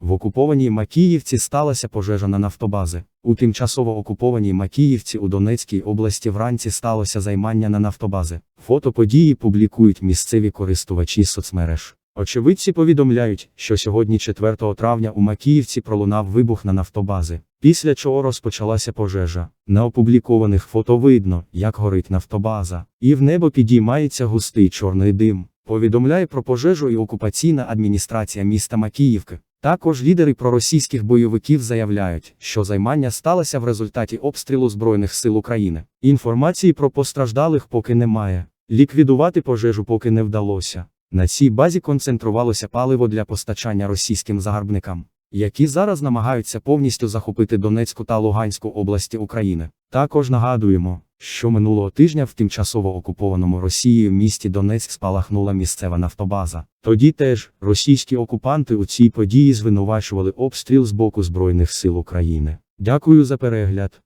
В окупованій Макіївці сталася пожежа на нафтобази. У тимчасово окупованій Макіївці у Донецькій області вранці сталося займання на нафтобази. Фото події публікують місцеві користувачі соцмереж. Очевидці повідомляють, що сьогодні, 4 травня, у Макіївці пролунав вибух на нафтобази, після чого розпочалася пожежа. На опублікованих фото видно, як горить нафтобаза, і в небо підіймається густий чорний дим. Повідомляє про пожежу і окупаційна адміністрація міста Макіївки. Також лідери проросійських бойовиків заявляють, що займання сталося в результаті обстрілу Збройних сил України. Інформації про постраждалих поки немає. Ліквідувати пожежу поки не вдалося. На цій базі концентрувалося паливо для постачання російським загарбникам, які зараз намагаються повністю захопити Донецьку та Луганську області України. Також нагадуємо, що минулого тижня в тимчасово окупованому Росією місті Донецьк спалахнула місцева нафтобаза. Тоді теж російські окупанти у цій події звинувачували обстріл з боку Збройних сил України. Дякую за перегляд.